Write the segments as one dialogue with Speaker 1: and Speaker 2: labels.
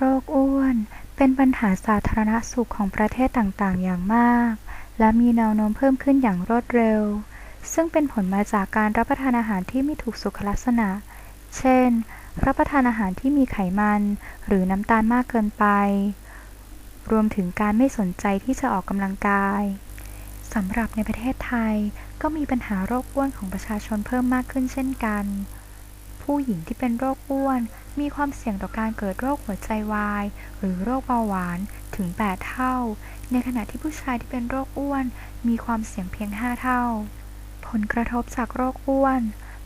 Speaker 1: โรคอ้วน เป็นปัญหาสาธารณสุขของประเทศต่างๆ อย่างมาก และมีแนวโน้มเพิ่มขึ้นอย่างรวดเร็ว ซึ่งเป็นผลมาจากการรับประทานอาหารที่ไม่ถูกสุขลักษณะ เช่น รับประทานอาหารที่มีไขมัน หรือน้ำตาลมากเกินไป รวมถึงการไม่สนใจที่จะออกกำลังกายสำหรับในประเทศไทยก็มีปัญหาโรคอ้วนของประชาชนเพิ่มมากขึ้นเช่นกัน ผู้หญิงที่เป็นโรคอ้วน มีความเสี่ยงต่อการเกิดโรคหัวใจวาย หรือโรคเบาหวานถึง 8 เท่า ในขณะที่ผู้ชายที่เป็นโรคอ้วน มีความเสี่ยงเพียง 5 เท่า ผลกระทบจากโรคอ้วน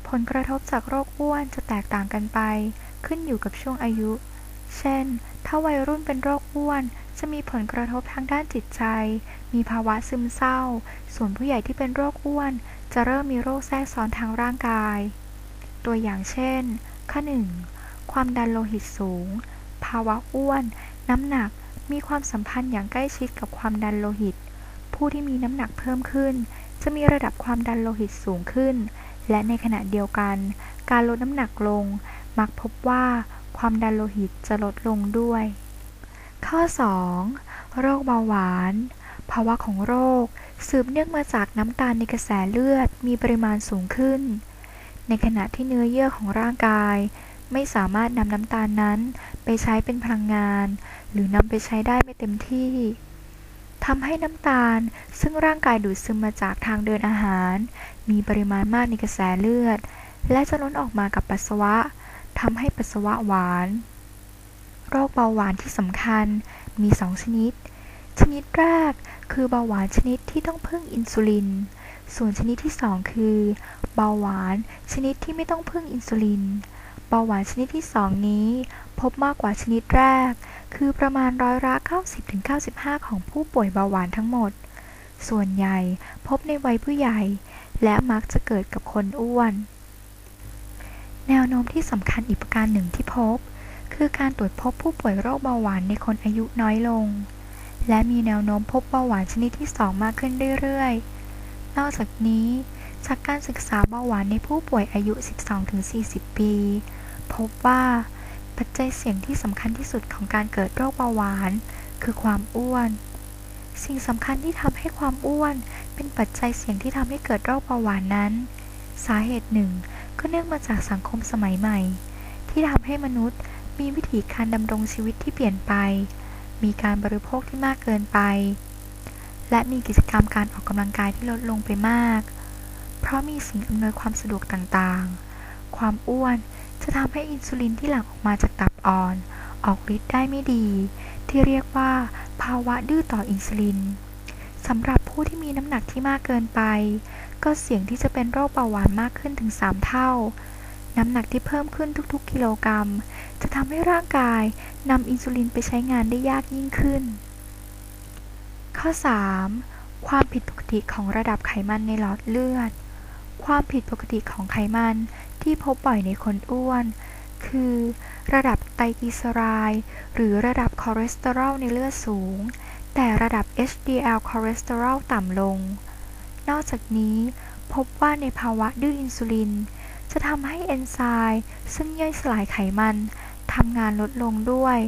Speaker 1: ผลกระทบจากโรคอ้วนจะแตกต่างกันไป ขึ้นอยู่กับช่วงอายุ เช่น ถ้าวัยรุ่นเป็นโรคอ้วน จะมีผลกระทบทางด้านจิตใจ มีภาวะซึมเศร้า ส่วนผู้ใหญ่ที่เป็นโรคอ้วน จะเริ่มมีโรคแทรกซ้อนทางร่างกาย ตัวอย่างเช่น ข้อ 1. ความดันโลหิตสูง ภาวะอ้วน น้ำหนัก มีความสัมพันธ์อย่างใกล้ชิดกับความดันโลหิต ผู้ที่มีน้ำหนักเพิ่มขึ้น จะมีระดับความดันโลหิตสูงขึ้น และในขณะเดียวกัน การลดน้ำหนักลง มักพบว่าความดันโลหิตจะลดลงด้วย ข้อ 2. โรคเบาหวาน ภาวะของโรค สืบเนื่องมาจากน้ำตาลในกระแสเลือดมีปริมาณสูงขึ้น ในขณะที่เนื้อเยื่อของร่างกาย ไม่สามารถนำน้ำตาลนั้นไปใช้เป็นพลังงาน หรือนำไปใช้ได้ไม่เต็มที่ทำให้น้ำตาลซึ่งร่างกายดูดซึมมาจากทางเดินอาหาร มีปริมาณมากในกระแสเลือด และจะล้นออกมากับปัสสาวะทำให้ปัสสาวะหวาน โรคเบาหวานที่สำคัญมี 2 ชนิด ชนิดแรกคือเบาหวานชนิดที่ต้องพึ่งอินซูลิน ส่วนชนิดที่ 2 คือ เบาหวาน ชนิดที่ไม่ต้องพึ่งอินซูลิน เบาหวานชนิดที่ 2 นี้ พบมากกว่าชนิดแรก คือประมาณร้อยละ90-95 ของผู้ป่วยเบาหวานทั้งหมด ส่วนใหญ่พบในวัยผู้ใหญ่ และมักจะเกิดกับคนอ้วน แนวโน้มที่สำคัญอีกประการหนึ่งที่พบ คือการตรวจพบผู้ป่วยโรคเบาหวานในคนอายุน้อยลง และมีแนวโน้มพบเบาหวานชนิดที่ 2 มากขึ้นเรื่อยๆ นอกจากนี้ จากการศึกษาเบาหวานในผู้ป่วยอายุ 12-40 ปี พบว่าปัจจัยเสี่ยงที่สำคัญที่สุดของการเกิดโรคเบาหวาน คือความอ้วน สิ่งสำคัญที่ทำให้ความอ้วน เป็นปัจจัยเสี่ยงที่ทำให้เกิดโรคเบาหวานนั้น สาเหตุหนึ่งก็เนื่องมาจากสังคมสมัยใหม่ ที่ทำให้มนุษย์มีวิถีการดำรงชีวิตที่เปลี่ยนไป มีการบริโภคที่มากเกินไป และมีกิจกรรมการออกกำลังกายที่ลดลงไปมาก เพราะมีสิ่งอำนวยความสะดวกต่างๆ ความอ้วนจะทำให้อินซูลินที่หลั่งออกมาจากตับอ่อน ออกฤทธิ์ได้ไม่ดี ที่เรียกว่าภาวะดื้อต่ออินซูลินสำหรับผู้ที่มีน้ำหนักที่มากเกินไป ก็เสี่ยงที่จะเป็นโรคเบาหวานมากขึ้นถึง 3 เท่า น้ำหนักที่เพิ่มขึ้นทุกๆ กิโลกรัม จะทำให้ร่างกายนำอินซูลินไปใช้งานได้ยากยิ่งขึ้น ข้อ 3. ความผิดปกติของระดับไขมันในหลอดเลือด ความผิดปกติของไขมันที่พบบ่อยในคนอ้วน คือ ระดับไตรกลีเซอไรด์หรือระดับคอเลสเตอรอลในเลือดสูง แต่ระดับ HDL คอเลสเตอรอลต่ำลง นอกจากนี้พบว่าในภาวะดื้ออินซูลิน จะทำให้เอนไซม์ซึ่งย่อยสลายไขมันทำงานลดลงด้วย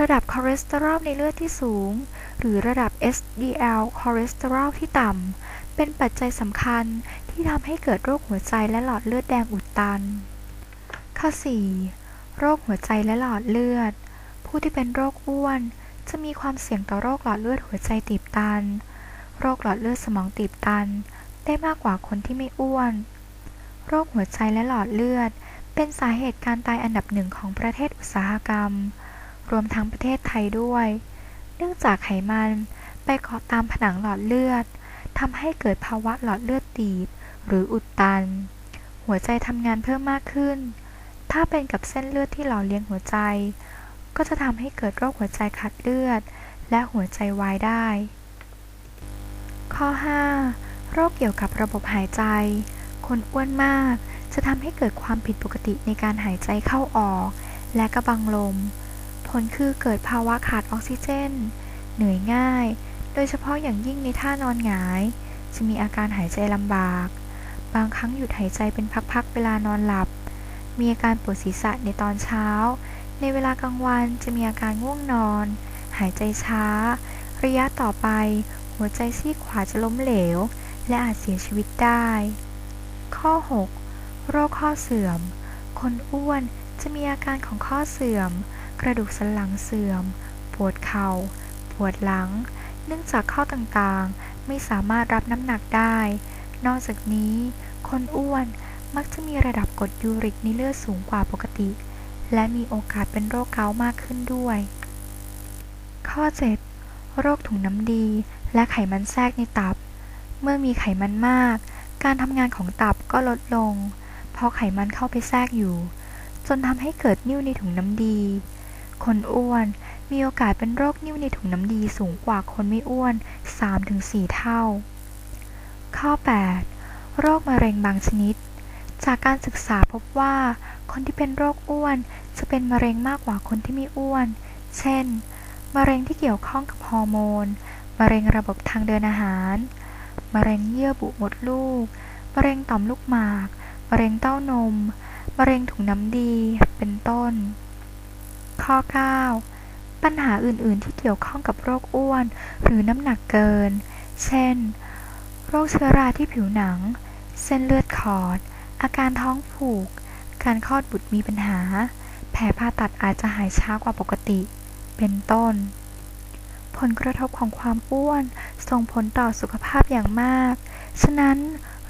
Speaker 1: ระดับคอเลสเตอรอลในเลือดที่สูง หรือระดับ HDL คอเลสเตอรอลที่ต่ำ เป็นปัจจัยสำคัญที่ทำให้เกิดโรคหัวใจและหลอดเลือดแดงอุดตัน ข้อ 4. โรคหัวใจและหลอดเลือด ผู้ที่เป็นโรคอ้วน จะมีความเสี่ยงต่อโรคหลอดเลือดหัวใจตีบตัน โรคหลอดเลือดสมองตีบตัน ได้มากกว่าคนที่ไม่อ้วน โรคหัวใจและหลอดเลือด เป็นสาเหตุการตายอันดับหนึ่งของประเทศอุตสาหกรรม รวมทั้งประเทศไทยด้วย เนื่องจากไขมันไปเกาะตามผนังหลอดเลือดทำให้เกิดภาวะหลอดเลือดตีบ หรืออุดตัน หัวใจทำงานเพิ่มมากขึ้น ถ้าเป็นกับเส้นเลือดที่หล่อเลี้ยงหัวใจ ก็จะทำให้เกิดโรคหัวใจขาดเลือด และหัวใจวายได้ ข้อ 5. โรคเกี่ยวกับระบบหายใจ คนอ้วนมากจะทำให้เกิดความผิดปกติในการหายใจเข้าออก และกระบังลม ลคือเกิดภาวะขาดออกซิเจน เหนื่อยง่าย โดยเฉพาะอย่างยิ่งในท่านอนหงาย จะมีอาการหายใจลำบาก บางครั้งหยุดหายใจเป็นพักๆเวลานอนหลับ มีอาการปวดศีรษะในตอนเช้า ในเวลากลางวันจะมีอาการง่วงนอน หายใจช้า ระยะต่อไป หัวใจซีกขวาจะล้มเหลว และอาจเสียชีวิตได้ ข้อ 6 โรคข้อเสื่อม คนอ้วนจะมีอาการของข้อเสื่อม กระดูกสันหลังเสื่อม ปวดเข่า ปวดหลัง เนื่องจากข้อต่างๆ ไม่สามารถรับน้ำหนักได้ นอกจากนี้ คนอ้วนมักจะมีระดับกรดยูริกในเลือดสูงกว่าปกติ และมีโอกาสเป็นโรคเกาต์มากขึ้นด้วย ข้อ 7 โรคถุงน้ำดี และไขมันแทรกในตับ เมื่อมีไขมันมาก การทำงานของตับก็ลดลง เพราะไขมันเข้าไปแทรกอยู่ จนทำให้เกิดนิ่วในถุงน้ำดี คนอ้วนมีโอกาสเป็นโรคนิ่วในถุงน้ำดีสูงกว่าคนไม่อ้วน 3-4 เท่า ข้อ 8 โรคมะเร็งบางชนิด จากการศึกษาพบว่าคนที่เป็นโรคอ้วนจะเป็นมะเร็งมากกว่าคนที่ไม่อ้วน เช่น มะเร็งที่เกี่ยวข้องกับฮอร์โมน มะเร็งระบบทางเดินอาหาร มะเร็งเยื่อบุมดลูก มะเร็งต่อมลูกหมาก มะเร็งเต้านม มะเร็งถุงน้ำดี เป็นต้น ข้อ 9 ปัญหาอื่น ๆ ที่เกี่ยวข้องกับโรคอ้วน หรือน้ำหนักเกิน เช่น โรคเชื้อราที่ผิวหนัง เส้นเลือดขอด อาการท้องผูก การคลอดบุตรมีปัญหา แผลผ่าตัดอาจจะหายช้ากว่าปกติ เป็นต้น ผลกระทบของความอ้วนส่งผลต่อสุขภาพอย่างมาก ฉะนั้น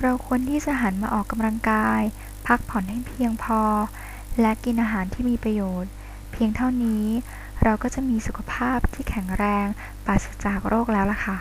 Speaker 1: เราควรที่จะหันมาออกกำลังกาย พักผ่อนให้เพียงพอ และกินอาหารที่มีประโยชน์ เพียงเท่านี้เราก็จะมีสุขภาพที่แข็งแรงปราศจากโรคแล้วล่ะค่ะ